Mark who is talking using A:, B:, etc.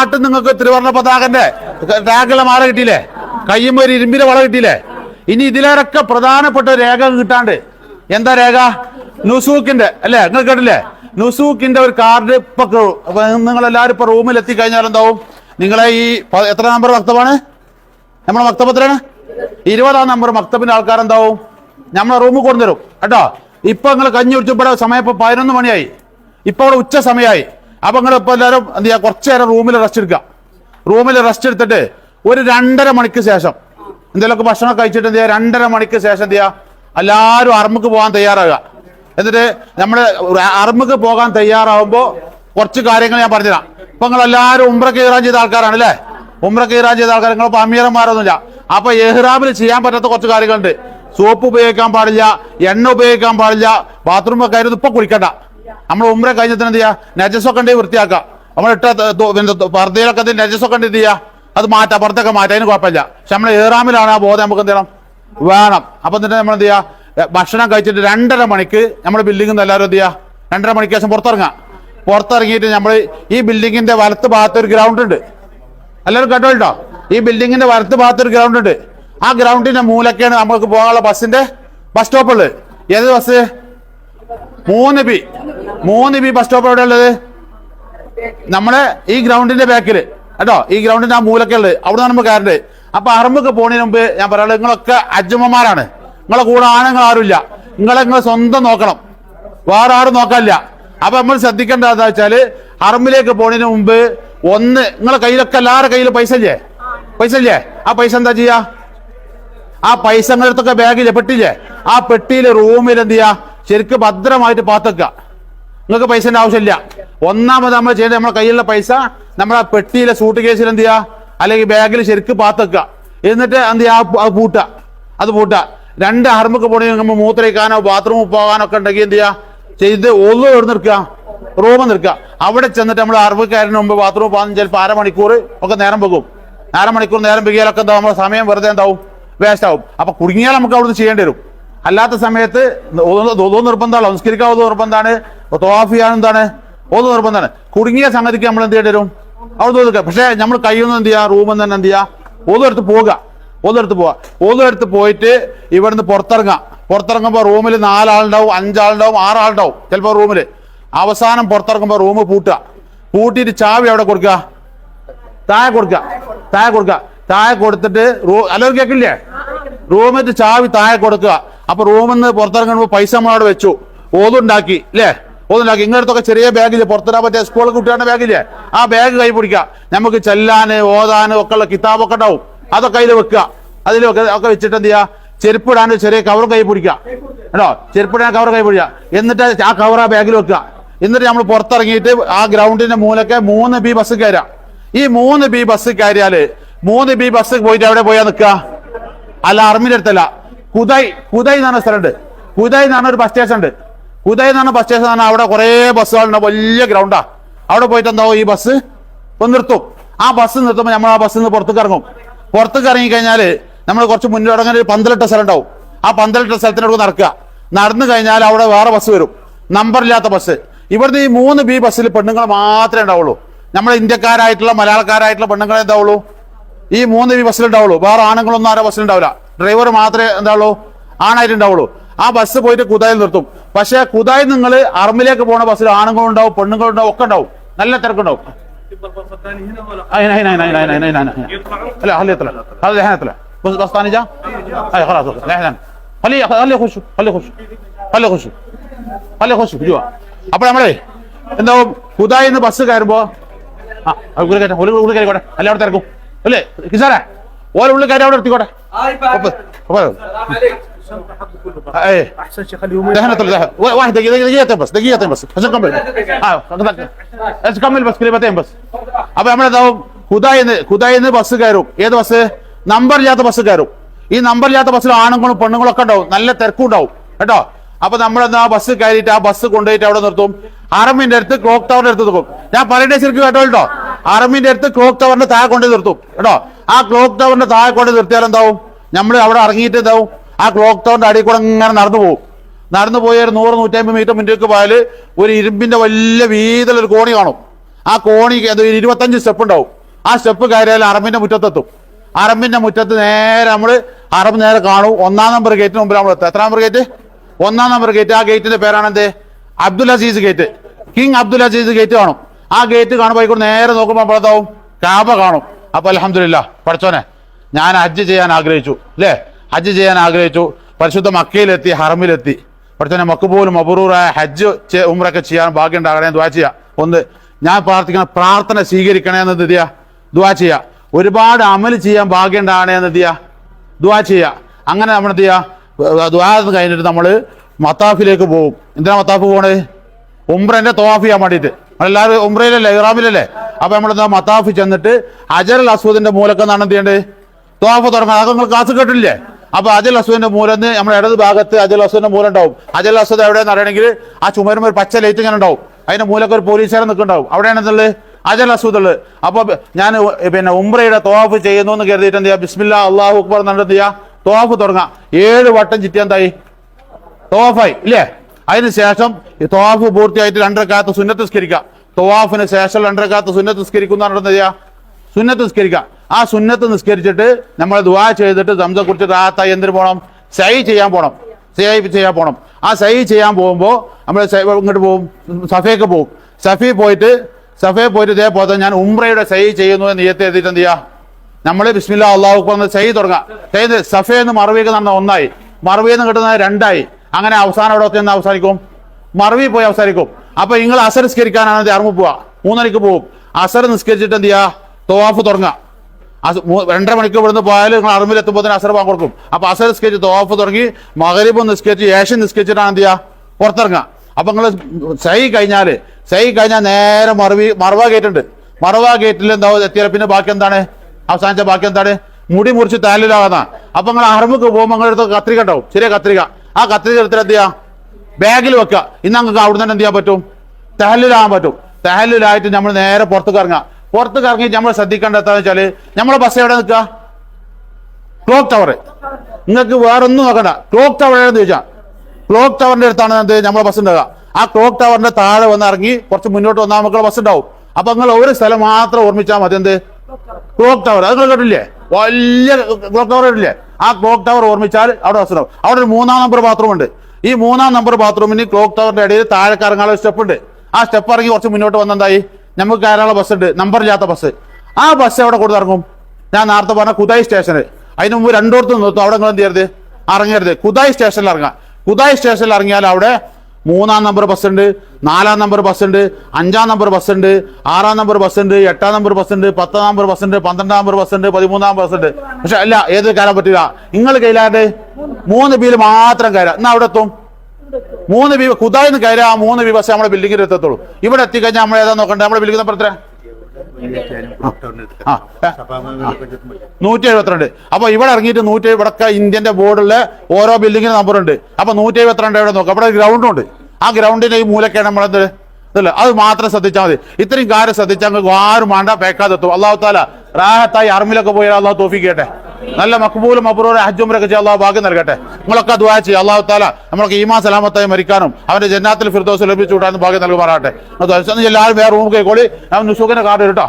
A: നാട്ടിൽ നിങ്ങൾക്ക് തിരുവർണ പതാകന്റെ രേഖകളെ മാല കിട്ടിയില്ലേ? കയ്യും ഒരു ഇരുമ്പിന്റെ വള കിട്ടിയില്ലേ? ഇനി ഇതിലേറൊക്കെ പ്രധാനപ്പെട്ട രേഖ കിട്ടാണ്ട് എന്താ രേഖ? നുസൂക്കിന്റെ അല്ലേ? നിങ്ങൾ കേട്ടില്ലേ? നുസൂക്കിന്റെ ഒരു കാർഡ് ഇപ്പൊ നിങ്ങൾ എല്ലാവരും ഇപ്പൊ റൂമിൽ എത്തിക്കഴിഞ്ഞാൽ എന്താവും? നിങ്ങളെ ഈ എത്ര നമ്പർ മക്തബാണ് നമ്മളെ വക്തപത്രാണ്? ഇരുപതാം നമ്പർ മക്തബിന്റെ ആൾക്കാർ എന്താവും? നമ്മളെ റൂമിൽ കൊണ്ടുവരും. കേട്ടോ? ഇപ്പൊ നിങ്ങൾ കഞ്ഞി കുടിച്ചപ്പോൾ സമയം ഇപ്പൊ പതിനൊന്ന് മണിയായി. ഇപ്പൊ അവിടെ ഉച്ച സമയമായി. അപ്പൊ നിങ്ങൾ ഇപ്പൊ എല്ലാവരും എന്ത് ചെയ്യാ? കുറച്ചു നേരം റൂമിൽ റെസ്റ്റ് എടുക്കുക. റൂമിൽ റെസ്റ്റ് എടുത്തിട്ട് ഒരു രണ്ടര മണിക്ക് ശേഷം എന്തെങ്കിലുമൊക്കെ ഭക്ഷണം കഴിച്ചിട്ട് എന്ത് ചെയ്യുക? രണ്ടര മണിക്ക് ശേഷം എന്ത് ചെയ്യുക? എല്ലാവരും അറമുക്ക് പോകാൻ തയ്യാറാകുക. എന്നിട്ട് നമ്മുടെ അറമുക്ക് പോകാൻ തയ്യാറാവുമ്പോൾ കുറച്ച് കാര്യങ്ങൾ ഞാൻ പറഞ്ഞുതരാം. ഇപ്പൊ നിങ്ങൾ എല്ലാവരും ഉംറ കീറാൻ ചെയ്ത ആൾക്കാരാണ് അല്ലേ? ഉംറ കീറാൻ ചെയ്ത ആൾക്കാർ നിങ്ങൾ അമീറന്മാരൊന്നുമില്ല. അപ്പൊ എഹ്റാമിൽ ചെയ്യാൻ പറ്റാത്ത കുറച്ച് കാര്യങ്ങളുണ്ട്. സോപ്പ് ഉപയോഗിക്കാൻ പാടില്ല എണ്ണ ഉപയോഗിക്കാൻ പാടില്ല ബാത്റൂമൊക്കെ ആയിരുന്നു ഇപ്പൊ കുളിക്കണ്ട നമ്മൾ ഉമ്ര കഴിഞ്ഞത്തിന് എന്ത് ചെയ്യാ? നജസൊക്കെ ഉണ്ടെങ്കിൽ വൃത്തിയാക്കാം. നമ്മൾ ഇട്ട പർദ്ദയിലൊക്കെ നജസ്സൊക്കെ ഉണ്ട് എന്ത് ചെയ്യാ? അത് മാറ്റാം. പുറത്തൊക്കെ മാറ്റാം. അതിന് കുഴപ്പമില്ല. പക്ഷെ നമ്മൾ ഏറാമിലാണ് ആ ബോധം നമുക്ക് എന്ത് ചെയ്യണം? വേണം. അപ്പൊ എന്നിട്ട് നമ്മൾ എന്ത് ചെയ്യാ? ഭക്ഷണം കഴിച്ചിട്ട് രണ്ടര മണിക്ക് നമ്മുടെ ബിൽഡിംഗിൽ നിന്ന് എല്ലാവരും എന്ത് ചെയ്യാ? രണ്ടര മണിക്ക് ശേഷം പുറത്തിറങ്ങാം. പുറത്തിറങ്ങിയിട്ട് നമ്മൾ ഈ ബിൽഡിങ്ങിന്റെ വലത്ത് ഭാഗത്ത് ഒരു ഗ്രൗണ്ട് ഉണ്ട്. എല്ലാവരും കേട്ടോ ഈ ബിൽഡിങ്ങിന്റെ വലത്ത് ഭാഗത്ത് ഒരു ഗ്രൗണ്ട് ഉണ്ട്. ആ ഗ്രൗണ്ടിന്റെ മൂലക്കാണ് നമുക്ക് പോകാനുള്ള ബസ്സിന്റെ ബസ് സ്റ്റോപ്പ് ഉള്ളത്. ഏത് ബസ് മൂന്ന് ബി മൂന്ന് ബി ബസ് സ്റ്റോപ്പ് എവിടെ ഉള്ളത്? നമ്മളെ ഈ ഗ്രൗണ്ടിന്റെ ബാക്കിൽ കേട്ടോ ഈ ഗ്രൗണ്ടിന്റെ ആ മൂലൊക്കെ ഉള്ളത്. അവിടെ നമ്മൾ കയറേണ്ടത്. അപ്പൊ അറമ്പൊക്കെ പോണതിന് മുമ്പ് ഞാൻ പറയാനുള്ളത് നിങ്ങളൊക്കെ അജ്ജമ്മമാരാണ്. നിങ്ങളെ കൂടെ ആണുങ്ങൾ ആരുമില്ല. നിങ്ങളെ നിങ്ങൾ സ്വന്തം നോക്കണം. വേറെ ആരും നോക്കാനില്ല. അപ്പൊ നമ്മൾ ശ്രദ്ധിക്കേണ്ട എന്താ വെച്ചാൽ അറമ്പിലേക്ക് പോണതിന് മുമ്പ് ഒന്ന് നിങ്ങളെ കയ്യിലൊക്കെ എല്ലാവരുടെ കയ്യിൽ പൈസ ഇല്ലേ? പൈസ ഇല്ലേ? ആ പൈസ എന്താ ചെയ്യാ? ആ പൈസ നിങ്ങളടുത്തൊക്കെ ബാഗില്ലേ പെട്ടില്ലേ ആ പെട്ടിയിലെ റൂമിൽ എന്ത് ചെയ്യാ? ശരിക്കും ഭദ്രമായിട്ട് പാത്തക്ക നിങ്ങൾക്ക് പൈസന്റെ ആവശ്യമില്ല. ഒന്നാമത് നമ്മൾ ചെയ്യേണ്ടത് നമ്മുടെ കയ്യിലുള്ള പൈസ നമ്മുടെ പെട്ടിയിലെ സൂട്ട് കേസിൽ എന്ത് ചെയ്യുക അല്ലെങ്കിൽ ബാഗിൽ ശരിക്കും പാത്തക്ക എന്നിട്ട് എന്ത് ചെയ്യാ? അത് പൂട്ട അത് പൂട്ട രണ്ട് ഹർമ്മക്ക് പോണെങ്കിൽ നമ്മൾ മൂത്രയ്ക്കാനോ ബാത്റൂമിൽ പോകാനോ ഒക്കെ ഉണ്ടെങ്കിൽ എന്ത് ചെയ്യാ? ചെയ്ത് ഒന്ന് എവിടെ നിൽക്കുക റൂമിൽ നിൽക്കുക അവിടെ ചെന്നിട്ട് നമ്മൾ അറബിക്കാരന് മുമ്പ് ബാത്റൂമിൽ പോകാൻ ചിലപ്പോൾ അരമണിക്കൂർ ഒക്കെ നേരം പോകും അരമണിക്കൂർ നേരം വെക്കിയാലൊക്കെ എന്താ നമ്മുടെ സമയം വെറുതെ എന്താവും? വേസ്റ്റ് ആവും. അപ്പൊ കുടുങ്ങിയാൽ നമുക്ക് അവിടുന്ന് ചെയ്യേണ്ടി വരും. അല്ലാത്ത സമയത്ത് ഒതു നിർബന്ധമാണ് സംസ്കരിക്കാൻ ഒതു നിർബന്ധമാണ്. തോഫ് ചെയ്യാൻ എന്താണ്? ഒതു നിർബന്ധമാണ്. കുടുങ്ങിയ സംഗതിക്ക് നമ്മൾ എന്ത് ചെയ്യേണ്ടി വരും? അവിടെ ഒതുക്കുക പക്ഷേ നമ്മൾ കയ്യൊന്നും എന്ത് ചെയ്യുക റൂമിൽ നിന്ന് തന്നെ എന്ത് ചെയ്യുക എടുത്ത് പോവുക. ഒതു എടുത്ത് പോവുക. ഒതു എടുത്ത് പോയിട്ട് ഇവിടുന്ന് പുറത്തിറങ്ങാം പുറത്തിറങ്ങുമ്പോൾ റൂമിൽ നാലാളുണ്ടാവും അഞ്ചാളുണ്ടാവും ആറാളുണ്ടാവും ചിലപ്പോൾ റൂമിൽ അവസാനം പുറത്തിറങ്ങുമ്പോൾ റൂം പൂട്ടുക. പൂട്ടിയിട്ട് ചാവി അവിടെ കൊടുക്കുക. താഴെ കൊടുക്കുക. താഴെ കൊടുക്കുക. താഴെ കൊടുത്തിട്ട് റൂ എല്ലാവരും കേൾക്കില്ലേ റൂമിൽ ചാവി താഴെ കൊടുക്കുക. അപ്പൊ റൂമിൽ നിന്ന് പുറത്തിറങ്ങുമ്പോൾ പൈസ നമ്മളവിടെ വെച്ചു. ഓതുണ്ടാക്കി അല്ലേ ഓതുണ്ടാക്കി. ഇങ്ങനത്തൊക്കെ ചെറിയ ബാഗില്ലേ? പുറത്തിടാൻ പറ്റിയ സ്കൂൾ കുട്ടികളുടെ ബാഗില്ലേ? ആ ബാഗ് കൈ പിടിക്കുക. നമുക്ക് ചെല്ലാന് ഓതാന് ഒക്കെ ഉള്ള കിതാബൊക്കെ ഉണ്ടാവും. അതൊക്കെ അതിൽ വെക്കുക. അതിൽ ഒക്കെ വെച്ചിട്ട് എന്ത് ചെയ്യുക? ചെരുപ്പിടാൻ ചെറിയ കവർ കൈ പിടിക്കുക. കേട്ടോ? ചെരുപ്പിടാൻ കവർ കൈ പിടിക്കുക. എന്നിട്ട് ആ കവർ ആ ബാഗിൽ വെക്കുക. എന്നിട്ട് നമ്മൾ പുറത്തിറങ്ങിയിട്ട് ആ ഗ്രൗണ്ടിന്റെ മൂലൊക്കെ മൂന്ന് ബി ബസ് കയറാം ഈ മൂന്ന് ബി ബസ് കയറിയാൽ മൂന്ന് ബി ബസ് പോയിട്ട് എവിടെ പോയാ നിൽക്കുക? അല്ല അർമിന്റെ അടുത്തല്ല. കുതൈ കുതൈ എന്ന് പറഞ്ഞ സ്ഥലമുണ്ട്. കുതൈ എന്ന് പറഞ്ഞ ഒരു ബസ് സ്റ്റേഷൻ ഉണ്ട്. കുതൈ എന്ന് പറഞ്ഞ ബസ് സ്റ്റേഷൻ പറഞ്ഞാൽ അവിടെ കുറെ ബസ്സുകളുണ്ട് വലിയ ഗ്രൗണ്ടാ അവിടെ പോയിട്ട് എന്താവും? ഈ ബസ് ഒന്ന് നിർത്തും. ആ ബസ് നിർത്തുമ്പോൾ നമ്മൾ ആ ബസ്സിൽ നിന്ന് പുറത്തേക്ക് ഇറങ്ങും. പുറത്തേക്ക് ഇറങ്ങി കഴിഞ്ഞാൽ നമ്മൾ കുറച്ച് മുന്നോട്ട് ഒരു പന്തലിട്ട സ്ഥലം ഉണ്ടാവും. ആ പന്തലിട്ട സ്ഥലത്തിനോട് നടക്കുക. നടന്നു കഴിഞ്ഞാൽ അവിടെ വേറെ ബസ് വരും. നമ്പർ ഇല്ലാത്ത ബസ് ഇവിടുന്ന് ഈ മൂന്ന് ബി ബസ്സിൽ പെണ്ണുങ്ങൾ മാത്രമേ ഉണ്ടാവുള്ളൂ. നമ്മൾ ഇന്ത്യക്കാരായിട്ടുള്ള മലയാളക്കാരായിട്ടുള്ള പെണ്ണുങ്ങളെ എന്താവുള്ളൂ? ഈ മൂന്ന് ബി ബസ്സിൽ ഉണ്ടാവുള്ളൂ. വേറെ ആണുങ്ങളൊന്നും ആരോ ബസ്സിൽ ഉണ്ടാവില്ല. ഡ്രൈവർ മാത്രമേ എന്താണല്ലോ ആണായിട്ടുണ്ടാവുള്ളൂ ആ ബസ് പോയിട്ട് കുതായിൽ നിർത്തും പക്ഷെ കുതായി നിങ്ങൾ അറമിലേക്ക് പോണ ബസ്സിൽ ആണുങ്ങളുണ്ടാവും പെണ്ണുങ്ങളുണ്ടാവും ഒക്കെ ഉണ്ടാവും നല്ല തിരക്കുണ്ടാവും അപ്പൊ നമ്മളെ എന്താവും കുതായിന്ന് ബസ് കയറുമ്പോ ആ ഉള്ളിൽ കയറ്റാം ഉള്ളിൽ അവിടെ തിരക്കും അല്ലേ കിസാറേ ഓരോ ഉള്ളിൽ കയറി അവിടെ എടുത്തിക്കോട്ടെ ഒപ്പ്. ഒപ്പ്. ايه
B: احسن شيء خليهم
A: دهنا طلع دهنا واحد دقيقة دقيقتين بس دقيقتين بس عشان نكمل اه عشان نكمل بس كلمتين بس അപ്പൊ നമ്മളെന്താവും ഹുദായിന്ന് ഹുദായിന്ന് ബസ് കയറും ഏത് ബസ് നമ്പർ ഇല്ലാത്ത ബസ് കയറും ഈ നമ്പർ ഇല്ലാത്ത ബസ്സിൽ ആണുങ്ങളും പെണ്ണുങ്ങളും ഒക്കെ ഉണ്ടാവും നല്ല തിരക്കും ഉണ്ടാവും കേട്ടോ അപ്പൊ നമ്മളെന്താ ബസ് കയറിയിട്ട് ആ ബസ് കൊണ്ടുപോയിട്ട് അവിടെ നിർത്തും അറമിന്റെ അടുത്ത് ക്ലോക്ക് ടവറിന്റെ അടുത്ത് നിർത്തും ഞാൻ പറയേണ്ട ശരിക്കും കേട്ടോ കേട്ടോ അറമിന്റെ അടുത്ത് ക്ലോക്ക് ടവറിന്റെ താഴെ കൊണ്ട് നിർത്തും. കേട്ടോ? ആ ക്ലോക്ക് ടവറിന്റെ താഴെ കൊണ്ട് നിർത്തിയാൽ എന്താവും? നമ്മൾ അവിടെ ഇറങ്ങിയിട്ട് എന്താവും? ആ ക്ലോക്ക് ടവറിന്റെ അടിയിൽ കൂടെ ഇങ്ങനെ നടന്നു പോകും. നടന്നു പോയ ഒരു നൂറ് നൂറ്റമ്പത് മീറ്റർ മുന്നേക്ക് പോയാൽ ഒരു ഇരുമ്പിന്റെ വലിയ വീതിലൊരു കോണി കാണും. ആ കോണി ഇരുപത്തഞ്ച് സ്റ്റെപ്പ് ഉണ്ടാവും. ആ സ്റ്റെപ്പ് കയറിയാൽ അറബിന്റെ മുറ്റത്തെത്തും. അറബിന്റെ മുറ്റത്ത് നേരെ നമ്മൾ അറബ് നേരെ കാണും. ഒന്നാം നമ്പർ ഗേറ്റിന് മുമ്പിൽ നമ്മൾ എത്തും. എത്ര നമ്പർ ഗേറ്റ് ഒന്നാം നമ്പർ ഗേറ്റ് ആ ഗേറ്റിന്റെ പേരാണ് എന്ത്? Abdul Aziz gate king Abdul Aziz gate കാണും. ആ ഗേറ്റ് കാണുമ്പോൾ ആയിക്കോട്ടെ നേരെ നോക്കുമ്പോൾ അപ്പോഴത്താവും കാബ കാണും. അപ്പൊ അലഹമില്ല പഠിച്ചോനെ. ഞാൻ ഹജ്ജ് ചെയ്യാൻ ആഗ്രഹിച്ചു അല്ലേ? ഹജ്ജ് ചെയ്യാൻ ആഗ്രഹിച്ചു. പരിശുദ്ധ മക്കയിലെത്തി ഹറമിലെത്തി. പഠിച്ചോനെ മക്കുപോലും മബറൂറായ ഹജ്ജ് ഉമ്രൊക്കെ ചെയ്യാൻ ഭാഗ്യം ഉണ്ടാകണേ ദ്വാ ചെയ്യാം. ഒന്ന് ഞാൻ പ്രാർത്ഥിക്കണം പ്രാർത്ഥന സ്വീകരിക്കണേ എന്ന് ദിയ ദ്വാ ചെയ്യാ. ഒരുപാട് അമൽ ചെയ്യാൻ ഭാഗ്യം ഉണ്ടാകണേ എന്ന് ദിയ ദ്വാ ചെയ്യാ. അങ്ങനെ നമ്മൾ എന്ത് ചെയ്യുക ദ്വാ കഴിഞ്ഞിട്ട് നമ്മൾ മത്താഫിലേക്ക് പോകും എന്തിനാ മത്താഫ് പോകണേ ഉംറന്റെ തോവാഫ് ചെയ്യാൻ വേണ്ടിയിട്ട്. എല്ലാവരും ഉംറയിലല്ലേ ഇറാമിലല്ലേ? അപ്പൊ നമ്മൾ എന്താ മത്താഫ് ചെന്നിട്ട് അജർ അസൂദിന്റെ മൂലക്കം എന്നാണ് എന്ത് ചെയ്യേണ്ടത് തോവാഫ് തുടങ്ങാം അതൊക്കെ നിങ്ങൾ ക്ലാസ് കേട്ടില്ലേ അപ്പൊ അജൽ അസൂദിന്റെ മൂലന്ന് നമ്മുടെ ഇടത് ഭാഗത്ത് അജൽ അസൂദിന്റെ മൂലം ഉണ്ടാവും. അജൽ അസൂദ് എവിടെയെന്ന് അറിയണമെങ്കിൽ ആ ചുമരുമ്പ് ഒരു പച്ച ലൈറ്റ് ഇങ്ങനെ ഉണ്ടാവും. അതിന്റെ മൂലൊക്കെ ഒരു പോലീസുകാരൻ നിൽക്കുന്നുണ്ടാവും. അവിടെയാണ് എന്നുള്ളത് അജൽ അസൂദ് ഉള്ളത്. അപ്പൊ ഞാൻ പിന്നെ ഉംറയുടെ തോഫ് ചെയ്യുന്നു എന്ന് കരുതിയിട്ട് എന്ത് ചെയ്യാം ബിസ്മില്ല അള്ളാഹു അക്ബർ എന്നിട്ട് എന്ത് ചെയ്യാ തോഫ് തുടങ്ങാം. ഏഴ് വട്ടം ചിറ്റി എന്തായി? തോഫായി ഇല്ലേ? അതിന് ശേഷം ഈ തോവാഫ് പൂർത്തിയായിട്ട് രണ്ടരക്കാലത്ത് സുന്നത്ത് നിസ്കരിക്കുക. തോവാഫിന് ശേഷം രണ്ടരക്കാലത്ത് സുന്നത്ത് നിസ്കരിക്കുന്ന നടന്നത് ചെയ്യാ? സുന്നത്ത് നിസ്കരിക്കുക. ആ സുന്നത്ത് നിസ്കരിച്ചിട്ട് നമ്മൾ ദുവാ ചെയ്തിട്ട് സംസം കുറിച്ച് റാത്തായി എന്തിനു പോകണം സൈ ചെയ്യാൻ പോകണം സൈ ചെയ്യാൻ പോകണം ആ സൈ ചെയ്യാൻ പോകുമ്പോൾ നമ്മൾ സൈ- ഇങ്ങോട്ട് പോകും സഫേക്ക് പോകും സഫി പോയിട്ട് സഫേ പോയിട്ട് ഇതേപോലെ ഞാൻ ഉംറയുടെ സൈ ചെയ്യുന്നു എന്ന് നിയത്ത് എഴുതിയിട്ട് എന്ത് ചെയ്യുക നമ്മൾ ബിസ്മില്ല അള്ളാഹു ചെയ്ത് തുടങ്ങാം. സഫേ സഫയെന്ന് മറവിക്ക് നടന്ന ഒന്നായി. മറവിയിൽ കിട്ടുന്ന രണ്ടായി. അങ്ങനെ അവസാനം അവിടെ ഒക്കെ അവസാനിക്കും. മറവി പോയി അവസാനിക്കും. അപ്പൊ നിങ്ങൾ അസർ നിസ്കരിക്കാനാണ് അറമ്പ് പോവുക. മൂന്നരക്ക് പോകും. അസർ നിസ്കരിച്ചിട്ട് എന്ത് ചെയ്യുക തോവാഫ് തുടങ്ങുക. രണ്ടര മണിക്കൂർ ഇവിടുന്ന് പോയാൽ നിങ്ങൾ അറിമിൽ എത്തുമ്പോൾ തന്നെ അസർ പാൻ കൊടുക്കും. അപ്പൊ അസർ നിസ്കരിച്ച് തോവാഫ് തുടങ്ങി മകരിബ് നിസ്കരിച്ച് ഏഷ്യൻ നിസ്കരിച്ചിട്ടാണ് എന്ത് ചെയ്യുക പുറത്തിറങ്ങുക. അപ്പൊ നിങ്ങൾ സൈ കഴിഞ്ഞാൽ സൈ കഴിഞ്ഞാൽ നേരെ മറവി മറവ ഗേറ്റ് ഉണ്ട്. മറവ ഗേറ്റിൽ എന്താ എത്തിയാൽ പിന്നെ ബാക്കി എന്താണ്? അവസാനിച്ച ബാക്കി എന്താണ്? മുടി മുറിച്ച് താലിലാകുന്ന അപ്പൊ നിങ്ങൾ അറിമുക്ക് പോകുമ്പോൾ നിങ്ങളുടെ അടുത്ത് കത്രിക ഉണ്ടാവും. ചെറിയ കത്രിക. ആ കത്രിക എടുത്തിട്ട് എന്ത് ചെയ്യാം? ബാഗിൽ വെക്കുക ഇന്ന് അങ്ങ് അവിടെ നിന്ന് എന്ത് ചെയ്യാൻ പറ്റും? തെഹലിലാകാൻ പറ്റും. തെഹലിലായിട്ട് നമ്മൾ നേരെ പുറത്തേക്ക് ഇറങ്ങാം പുറത്തേക്ക് ഇറങ്ങി നമ്മൾ ശ്രദ്ധിക്കേണ്ട എന്താണെന്ന് വെച്ചാൽ നമ്മളെ ബസ് എവിടെ നിൽക്കുക? ക്ലോക്ക് ടവർ നിങ്ങൾക്ക് വേറൊന്നും നോക്കണ്ട. ക്ലോക്ക് ടവർ എന്ന് ചോദിച്ചാൽ ക്ലോക്ക് ടവറിന്റെ അടുത്താണ് എന്ത്? നമ്മളെ ബസ് ഉണ്ടാകുക ആ ക്ലോക്ക് ടവറിന്റെ താഴെ വന്ന് ഇറങ്ങി കുറച്ച് മുന്നോട്ട് വന്നാൽ നമുക്ക് ബസ് ഉണ്ടാവും. അപ്പൊ നിങ്ങൾ ഒരു സ്ഥലം മാത്രം ഓർമ്മിച്ചാൽ മതി എന്ത്? ക്ലോക്ക് ടവർ അത് നിങ്ങൾ കേട്ടില്ലേ വലിയ ക്ലോക്ക് ടവർ ഇല്ലേ ആ ക്ലോക്ക് ടവർ ഓർമ്മിച്ചാൽ അവിടെ ബസ് അവിടെ ഒരു മൂന്നാം നമ്പർ ബാത്റൂം ഉണ്ട്. ഈ മൂന്നാം നമ്പർ ബാത്റൂമിന് ക്ലോക്ക് ടവറിന്റെ ഇടയിൽ താഴെ ഇറങ്ങാനുള്ള സ്റ്റെപ്പ് ഉണ്ട്. ആ സ്റ്റെപ്പ് ഇറങ്ങി കുറച്ച് മുന്നോട്ട് വന്നെന്തായി നമുക്ക് കയറാനുള്ള ബസ് ഉണ്ട്. നമ്പർ ഇല്ലാത്ത ബസ് ആ ബസ് എവിടെ കൊടുത്ത് ഇറങ്ങും? ഞാൻ നേരത്തെ പറഞ്ഞ കുതായി സ്റ്റേഷന് അതിന് മുമ്പ് രണ്ടോടത്ത് നിർത്തും. അവിടെ നിങ്ങൾ എന്ത് ചെയ്യരുത്? ഇറങ്ങരുത്. കുതായി സ്റ്റേഷനിൽ ഇറങ്ങാം കുതായി സ്റ്റേഷനിൽ ഇറങ്ങിയാൽ അവിടെ മൂന്നാം നമ്പർ ബസ് ഉണ്ട് നാലാം നമ്പർ ബസ് ഉണ്ട് അഞ്ചാം നമ്പർ ബസ് ഉണ്ട് ആറാം നമ്പർ ബസ് ഉണ്ട് എട്ടാം നമ്പർ ബസ് ഉണ്ട് പത്താം നമ്പർ ബസ് ഉണ്ട് പന്ത്രണ്ടാം നമ്പർ ബസ് ഉണ്ട് പതിമൂന്നാം ബസ് ഉണ്ട് പക്ഷെ അല്ല ഏത് കയറാൻ പറ്റില്ല. നിങ്ങൾ കയ്യിലാണ്ട് മൂന്ന് ബിയിൽ മാത്രം കയറാം. എന്നാ അവിടെ എത്തും? മൂന്ന് ബി കുതായിന്ന് കയറാം മൂന്ന് ബി ബസ് നമ്മുടെ ബിൽഡിങ്ങിൽ എത്തത്തുള്ളൂ. ഇവിടെ എത്തിക്കഴിഞ്ഞാൽ നമ്മൾ ഏതാ നോക്കണ്ടേ നമ്മുടെ ബിൽഡിംഗ് നമ്പർ എത്ര? നൂറ്റി എഴുപത്തിരണ്ട് അപ്പൊ ഇവിടെ ഇറങ്ങിയിട്ട് നൂറ്റി ഇവിടൊക്കെ ഇന്ത്യന്റെ ബോർഡിലെ ഓരോ ബിൽഡിങ്ങിന് നമ്പർ ഉണ്ട്. അപ്പൊ നൂറ്റി എഴുപത്തിരണ്ട് എവിടെ നോക്കാം. അവിടെ ഗ്രൗണ്ടും ഉണ്ട്. ആ ഗ്രൗണ്ടിന്റെ ഈ മൂലക്കാണ് നമ്മളെന്ത് ഇതല്ല? അത് മാത്രം ശ്രദ്ധിച്ചാൽ മതി. ഇത്രയും കാര്യം ശ്രദ്ധിച്ചാൽ ആരും വേണ്ട പേക്കാതെത്തും അള്ളാഹു താല റാഹത്തായി അർമിലൊക്കെ പോയാൽ അള്ളാഹു തോഫിക്കട്ടെ നല്ല മക്ബൂലും മബ്രൂറും ഹജ്ജുമരൊക്കെ ചെയ്യാൻ അള്ളാഹു ഭാഗ്യം നൽകട്ടെ. നിങ്ങളൊക്കെ ദുആ ചെയ്യുക. അള്ളാഹു താല നമ്മൾക്ക് ഈമാ സലാമത്തായി മരിക്കാനും അവന്റെ ജന്നാത്തിൽ ഫിർദോസ് ലഭിച്ചു വിടാനും ഭാഗ്യം നൽകുമാറാട്ടെ എല്ലാവരും വേറെ റൂം കൈക്കോളി നുസൂഖിന്റെ കാർഡ് കേട്ടോ